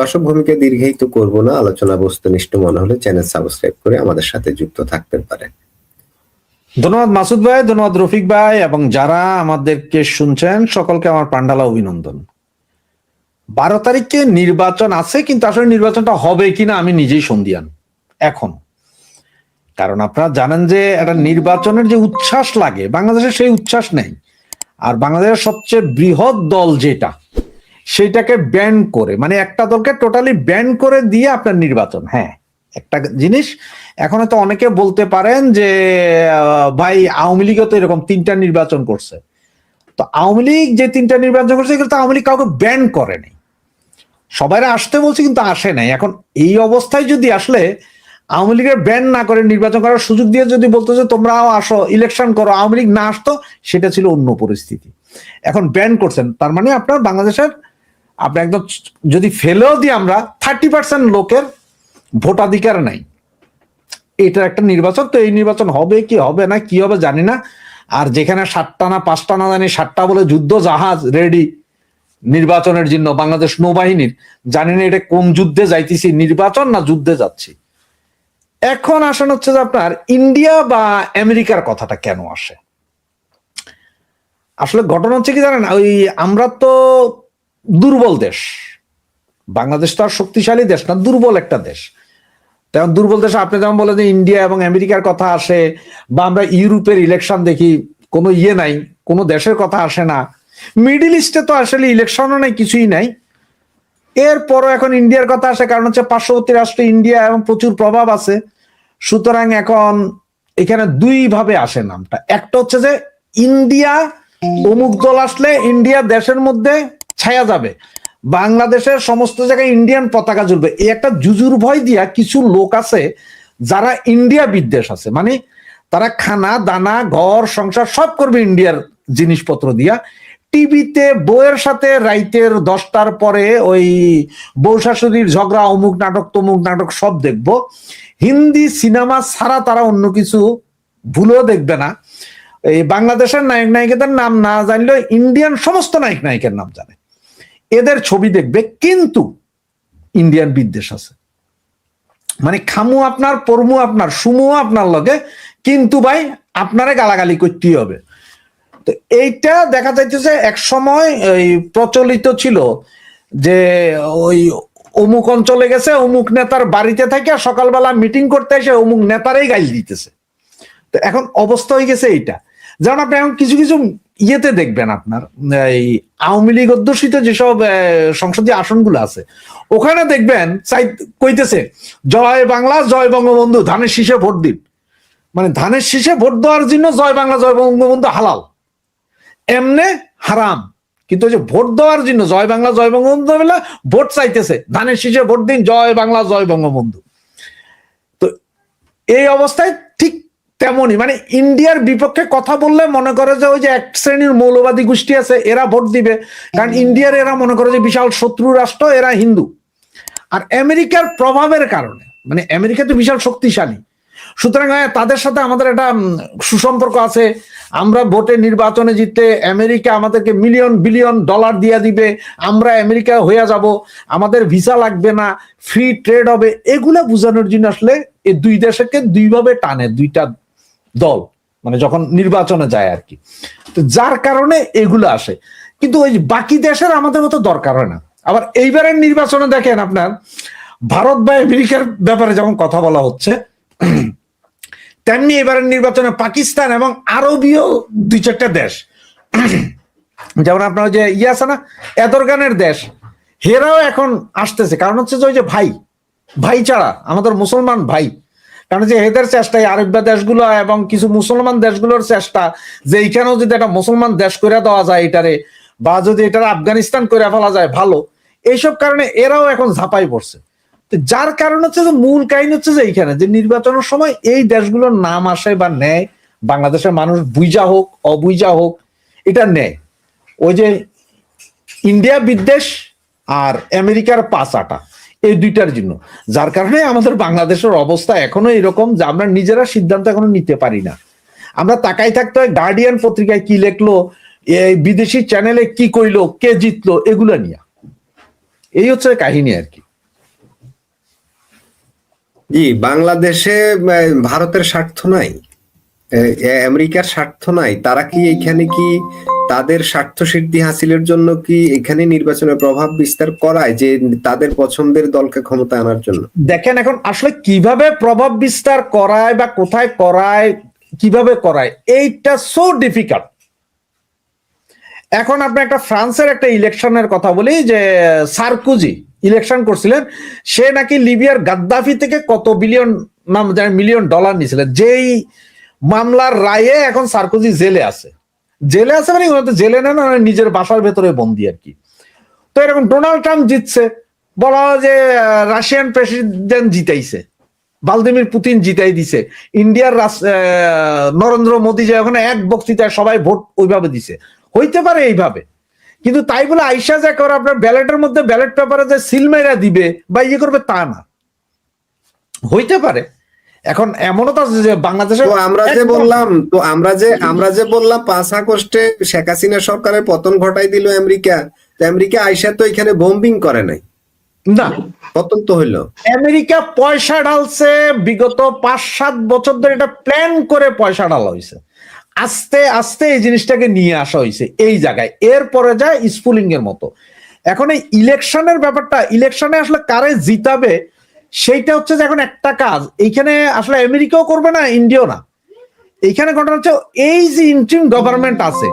দর্শক ভূমিকে দীর্ঘায়িত করব না, আলোচনা বস্তুনিষ্ঠ মনে হলে চ্যানেল সাবস্ক্রাইব করে আমাদের সাথে যুক্ত থাকতে পারেন ধন্যবাদ মাসুদ ভাই, ধন্যবাদ রফিক ভাই, এবং যারা আমাদেরকে শুনছেন, সকলকে আমার পান্ডালা অভিনন্দন। বারো তারিখে নির্বাচন আছে, কিন্তু আসলে নির্বাচনটা হবে কিনা আমি নিজেই সন্ধিয়ান এখন। কারণ আপনারা জানেন যে একটা নির্বাচনের যে উচ্ছ্বাস লাগে বাংলাদেশে সেই উচ্ছ্বাস নেই। আর বাংলাদেশের সবচেয়ে বৃহৎ দল যেটা সেইটাকে ব্যান করে মানে একটা দলকে টোটালি ব্যান করে দিয়ে আপনার নির্বাচন হ্যাঁ। একটা জিনিস, এখন তো অনেকে বলতে পারেন যে ভাই আওয়ামী লীগও তো এরকম তিনটা নির্বাচন করছে। তো আওয়ামী লীগ যে তিনটা নির্বাচন করছে, এগুলো তো আওয়ামী লীগ কাউকে ব্যান করেনি সবাই আসতে বলছে কিন্তু আসে নাই। এখন এই অবস্থায় যদি আসলে আওয়ামী লীগের ব্যান না করে নির্বাচন করার সুযোগ দিয়ে যদি বলতো যে, তোমরাও আসো ইলেকশন করো, আওয়ামী লীগ না আসতো, সেটা ছিল অন্য পরিস্থিতি। এখন ব্যান করছেন, তার মানে আপনার বাংলাদেশের আপনি একদম যদি ফেলেও দিই আমরা থার্টি পার্সেন্ট লোকের ভোটাধিকার নাই। এটার একটা নির্বাচন, তো এই নির্বাচন হবে কি হবে না, কি হবে জানি না। আর যেখানে সাতটা না পাঁচটা না জানি, সাতটা বলে যুদ্ধ জাহাজ রেডি নির্বাচনের জন্য বাংলাদেশ নৌবাহিনীর, জানি না এটা কোন যুদ্ধে যাইতেছি, নির্বাচন না যুদ্ধে যাচ্ছি। এখন আসেন হচ্ছে যে আপনার ইন্ডিয়া বা আমেরিকার কথাটা কেন আসে? আসলে ঘটনা হচ্ছে কি জানেন, ওই আমরা তো দুর্বল দেশ। বাংলাদেশ তো আর শক্তিশালী দেশ না, দুর্বল একটা দেশ। তেমন দুর্বল দেশে, আপনি যেমন বলেন যে ইন্ডিয়া এবং আমেরিকার কথা আসে, বা আমরা ইউরোপের ইলেকশন দেখি, কোনো ইয়ে নাই, কোনো দেশের কথা আসে না। মিডিল ইস্টে তো আসলে ইলেকশনও নাই, কিছুই নাই। এরপরও এখন ইন্ডিয়ার কথা আসে, কারণ হচ্ছে পার্শ্ববর্তী রাষ্ট্র ইন্ডিয়া এবং প্রচুর প্রভাব আছে। সুতরাং এখন এখানে দুই ভাবে আসে নামটা। একটা হচ্ছে যে ইন্ডিয়া, অমুক দল আসলে ইন্ডিয়া দেশের মধ্যে ছায়া যাবে। বাংলাদেশের সমস্ত জায়গায় ইন্ডিয়ান পতাকা জ্বলবে। এই একটা জুজুর ভয় দিয়া কিছু লোক আছে যারা ইন্ডিয়া বিদ্বেষ আছে। মানে তারা খানা, দানা, ঘর, সংসার সব করবে ইন্ডিয়ার জিনিসপত্র দিয়া। টিভিতে বউয়ের সাথে রাইতের দশটার পরে ওই বউ শাশুড়ির ঝগড়া, অমুক নাটক, তমুক নাটক সব দেখব। হিন্দি সিনেমা ছাড়া তারা অন্য কিছু ভুলেও দেখবে না। এই বাংলাদেশের নায়ক নায়িকাদের নাম না জানলেও ইন্ডিয়ান সমস্ত নায়ক নায়িকার নাম জানে। এদের ছবি দেখবে কিন্তু ইন্ডিয়ান বিদ্বেষ আছে। মানে খামু আপনার, পরমু আপনার, সুমু আপনার লগে কিন্তু ভাই আপনারে গালাগালি করতেই হবে। তো এইটা দেখা যাইতেছে এক সময় প্রচলিত ছিল যে ওই অমুক অঞ্চলে গেছে, অমুক নেতার বাড়িতে থাকে, সকালবেলা মিটিং করতে এসে অমুক নেতারাই গাইল দিতেছে। তো এখন অবস্থা হয়ে গেছে এইটা। যেমন আপনি এখন কিছু কিছু ইয়েতে দেখবেন আপনার, এই আওয়ামী লীগ অধ্যুষিত যেসব সংসদীয় আসনগুলো আছে, ওখানে দেখবেন চাই কইতেছে, জয় বাংলা, জয় বঙ্গবন্ধু, ধানের শীষে ভোট দিন। মানে ধানের শীষে ভোট দেওয়ার জন্য জয় বাংলা, জয় বঙ্গবন্ধু হালাল। এমনে হারাম। কিন্তু যে ভোট দেওয়ার জন্য জয় বাংলা, জয় বঙ্গবন্ধু বলে ভোট চাইতেছে, ধানের শীষে ভোট দিন, জয় বাংলা, জয় বঙ্গবন্ধু। তো এই অবস্থায় ঠিক তেমনই মানে ইন্ডিয়ার বিপক্ষে কথা বললে মনে করে যে ওই যে এক শ্রেণির মৌলবাদী গোষ্ঠী আছে এরা ভোট দিবে। কারণ ইন্ডিয়ার এরা মনে করে যে বিশাল শত্রু রাষ্ট্র এরা হিন্দু। আর আমেরিকার প্রভাবের কারণে মানে আমেরিকা তো বিশাল শক্তিশালী। সুতরাং হ্যাঁ, তাদের সাথে আমাদের একটা সুসম্পর্ক আছে। আমরা ভোটে নির্বাচনে জিততে আমেরিকা আমাদেরকে মিলিয়ন বিলিয়ন ডলার দিয়ে দিবে। আমরা আমেরিকা হয়ে যাব। আমাদের ভিসা লাগবে না ফ্রি ট্রেড হবে। এগুলা বোঝানোর জন্য আসলে এই দুই দেশকে দুইভাবে টানে দুইটা দল মানে যখন নির্বাচনে যায় আর কি। তো যার কারণে এগুলো আসে। কিন্তু ওই বাকি দেশের আমাদের মতো দরকার হয় না। আবার এইবারের নির্বাচনে দেখেন আপনার, ভারত বা আমেরিকার ব্যাপারে যেমন কথা বলা হচ্ছে, তেমনি এবারের নির্বাচনে পাকিস্তান এবং আরবীয় দুই চারটা দেশ। যেমন আপনার ওই যে ইয়ে আছে না, এদরগানের দেশ, হেরাও এখন আসতেছে। কারণ হচ্ছে যে ওই যে ভাই ভাইচারা আমাদের মুসলমান ভাই কারণ যে এদের চেষ্টায় আরব্য দেশগুলো এবং কিছু মুসলমান দেশগুলোর চেষ্টা, যে এইখানেও যদি একটা মুসলমান দেশ করে দেওয়া যায় এটারে, বা যদি এটার আফগানিস্তান করে ফেলা যায়, ভালো। এইসব কারণে এরাও এখন ঝাঁপাই পড়ছে। যার কারণ হচ্ছে যে, মূল কাহিনী হচ্ছে যে এইখানে, যে নির্বাচনের সময় এই দেশগুলোর নাম আসে বা নেয়, বাংলাদেশের মানুষ বুইজা হোক, অবুইজা হোক, এটা নেয়। ওই যে ইন্ডিয়া বিদ্বেষ আর আমেরিকার পাঁচ আটা। এই দুইটার জন্য। যার কারণে আমাদের বাংলাদেশের অবস্থা এখনও এরকম যে আমরা নিজেরা সিদ্ধান্ত এখনও নিতে পারি না। আমরা তাকাই থাকতে হয় গার্ডিয়ান পত্রিকায় কি লেখলো বিদেশি চ্যানেলে কি কইলো, কে জিতলো, এগুলো নিয়ে। এই হচ্ছে কাহিনী আর কি। জি, বাংলাদেশে ভারতের স্বার্থ নাই। আমেরিকার স্বার্থ নাই। তারা কি এইখানে কি তাদের স্বার্থ সিদ্ধি হাসিলের জন্য কি এখানে নির্বাচনের প্রভাব বিস্তার করায় যে তাদের পছন্দের দলকে ক্ষমতা আনার জন্য? দেখেন এখন আসলে কীভাবে প্রভাব বিস্তার করায় বা কোথায় করায়, কীভাবে করায়, এইটা সো ডিফিকাল্ট এখন আপনি একটা ফ্রান্সের একটা ইলেকশনের কথা বলি, যে সার্কুজি ইলেকশন করছিলেন, সে নাকি লিবিয়ার গাদ্দাফি থেকে কত বিলিয়ন মিলিয়ন ডলার নিয়েছিলেন। যেই মামলার রায়ে এখন সার্কুজি জেলে আছে। জেলে আছে মানে ওনার তো জেলে নেন নিজের বাসার ভেতরে বন্দি আর কি। তো এরকম ডোনাল্ড ট্রাম্প জিতছে, বলা হয় যে রাশিয়ান প্রেসিডেন্ট জিতাইছে ভালদিমির পুতিন জিতাই দিছে ইন্ডিয়ার নরেন্দ্র মোদী যে ওখানে এক বক্তৃতায় সবাই ভোট ওইভাবে দিছে। হইতে পারে এইভাবে, কিন্তু তাই বলে আইসা যে করে, আপনার ব্যালেটের মধ্যে ব্যালেট পেপারে যে সিল মেরা দিবে বা ইয়ে করবে তা না। হইতে পারে। এখন এমনও তো আছে যে বাংলাদেশে তো আমরা যে বললাম তো আমরা যে আমরা যে বললাম পাঁচ আগস্টে শেখ হাসিনা সরকারের পতন ঘটাই দিল আমেরিকা। তো আমেরিকা আইসা তো এখানে বোম্বিং করে নাই। না। পতন তো হইল। আমেরিকা পয়সা ঢালছে বিগত পাঁচ সাত বছর ধরে এটা প্ল্যান করে পয়সা ঢালা হয়েছে আস্তে আস্তে এই জিনিসটাকে নিয়ে আসা হয়েছে এই জায়গায়। এরপরে যায় স্পুলিং এর মতো। এখন এই ইলেকশনের ব্যাপারটা ইলেকশনে আসলে কারে জিতাবে সেইটা হচ্ছে যে এখন একটা কাজ। এইখানে আসলে আমেরিকাও করবে না, ইন্ডিয়াও না। এইখানে ঘটনা হচ্ছে, এই যে ইন্টিম গভর্নমেন্ট আছে,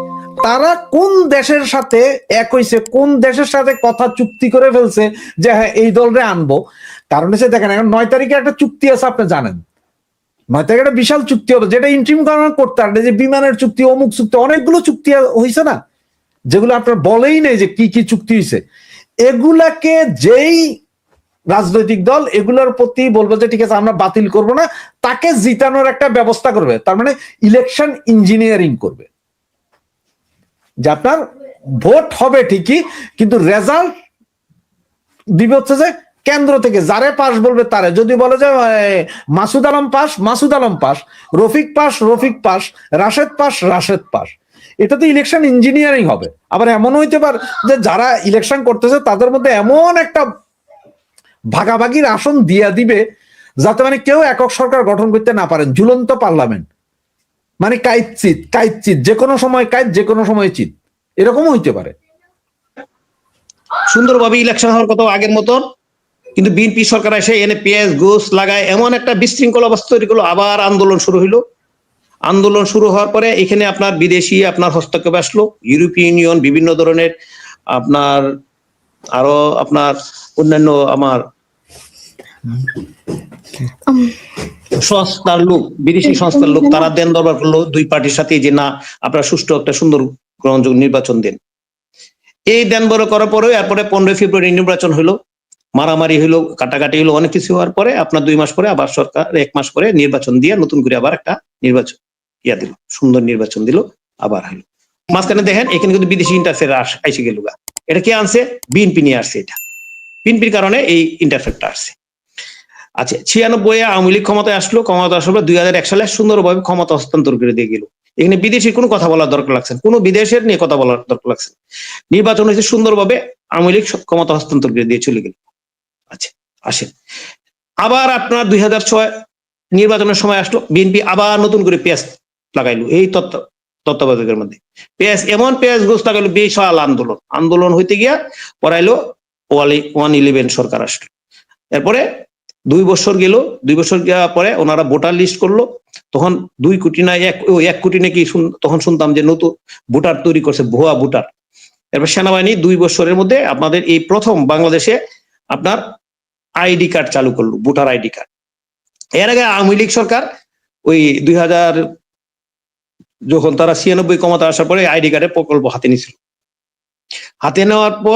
তারা কোন দেশের সাথে এক হইছে, কোন দেশের সাথে কথা চুক্তি করে ফেলছে যে হ্যাঁ এই দলরে আনব? কারণ হচ্ছে দেখেন, এখন নয় তারিখে একটা চুক্তি আছে, আপনি জানেন। নয় তারিখে একটা বিশাল চুক্তি হবে, যেটা ইন্টিম গভর্নমেন্ট করতে পারে যে বিমানের চুক্তি, অমুক চুক্তি, অনেকগুলো চুক্তি হয়েছে না, যেগুলো আপনার বলেই নেই যে কি কি চুক্তি হয়েছে এগুলাকে যেই রাজনৈতিক দল এগুলোর প্রতি বলব যে, ঠিক আছে, আমরা বাতিল করব না। তাকে জিতানোর একটা ব্যবস্থা করবে। তার মানে ইলেকশন ইঞ্জিনিয়ারিং করবে। যে আপনার ভোট হবে ঠিকই, কিন্তু রেজাল্ট দিবে হচ্ছে যে, কেন্দ্র থেকে। যারে পাস বলবে তারে। যদি বলে যে Masud Alam pass, Masud Alam pass, Rafiq pass Rafiq pass, Rashed pass Rashed pass. এটা তো ইলেকশন ইঞ্জিনিয়ারিং হবে। আবার এমন হইতে পারে যে, যারা ইলেকশন করতেছে, তাদের মধ্যে এমন একটা ভাগাভাগির আসন দিয়া দিবে যাতে মানে কেউ একক সরকার গঠন করতে না পারেন। ঝুলন্ত পার্লামেন্ট। মানে কাইত চিত কাইত যে কোনো সময় কাইত যে কোনো সময় চিত এরকমও হইতে পারে। সুন্দরভাবে ইলেকশন হওয়ার কথা আগের মতন, কিন্তু বিএনপি সরকার এসে এনে পেঁয়াজ, গোস লাগায় এমন একটা বিশৃঙ্খল অবস্থা তৈরি করল। আবার আন্দোলন শুরু হইল। আন্দোলন শুরু হওয়ার পরে এখানে আপনার বিদেশি আপনার হস্তক্ষেপ আসলো। ইউরোপীয় ইউনিয়ন, বিভিন্ন ধরনের আপনার আরও আপনার অন্যান্য আমার সংস্থার লোক বিদেশি সংস্থার লোক তারা দেন দরবার করল দুই পার্টির সাথে যে না আপনারা সুষ্ঠু একটা সুন্দর গ্রহণযোগ্য নির্বাচন দেন। এই দেন বড় করার পরে এরপরে পনেরোই ফেব্রুয়ারি নির্বাচন হলো মারামারি হলো কাটাকাটি হলো অনেক কিছু হওয়ার পরে আপনার দুই মাস পরে আবার সরকার এক মাস পরে নির্বাচন দিয়ে নতুন করে আবার একটা নির্বাচন ইয়া দিল সুন্দর নির্বাচন দিল আবার হলো। মাঝখানে দেখেন এখানে কিন্তু বিদেশি ইন্টারফেয়ার আইসে গেল গা। এটা কে আনছে? বিএনপি নিয়ে আসছে এটা। বিএনপির কারণে এই ইন্টারফেয়ারটা আসছে। আচ্ছা ছিয়ানব্বই আওয়ামী লীগ ক্ষমতায় আসলো ক্ষমতা পর দুই হাজার এক সালে সুন্দরভাবে ক্ষমতা হস্তান্তর করে দিয়ে গেল। এখানে বিদেশি কোনো কথা বলার দরকার লাগছে কোনো বিদেশের নিয়ে কথা বলার দরকার লাগছে। নির্বাচন হয়েছে সুন্দরভাবে আওয়ামী লীগ ক্ষমতা হস্তান্তর করে দিয়ে চলে গেল। আচ্ছা আসেন। আবার আপনার দুই হাজার ছয় নির্বাচনের সময় আসলো, বিএনপি আবার নতুন করে পেঁয়াজ লাগাইলো। এই তত্ত্ব তত্ত্বাবধায়কের মধ্যে। পেঁয়াজ, এমন পেঁয়াজ গোস লাগাইলো, বিশাল আন্দোলন। আন্দোলন হইতে গিয়া পড়াইলো ওয়ান ইলেভেন সরকার আসলো। এরপরে দুই বছর গেল, দুই বছর যাওয়ার পরে ওনারা ভোটার লিস্ট করল। তখন দুই কোটি না, এক, ও এক কোটি নাকি তখন শুনতাম যে নতুন ভোটার তৈরি করছে, ভুয়া ভোটার। এরপর সেনাবাহিনী দুই বছরের মধ্যে আপনাদের এই প্রথম বাংলাদেশে আপনার আইডি কার্ড চালু করল, ভোটার আইডি কার্ড। এর আগে আওয়ামী লীগ সরকার ওই দুই হাজার যখন তারা ছিয়ানব্বই ক্ষমতা আসার পরে আইডি কার্ডের প্রকল্প হাতে নিয়েছিল হাতে নেওয়ার পর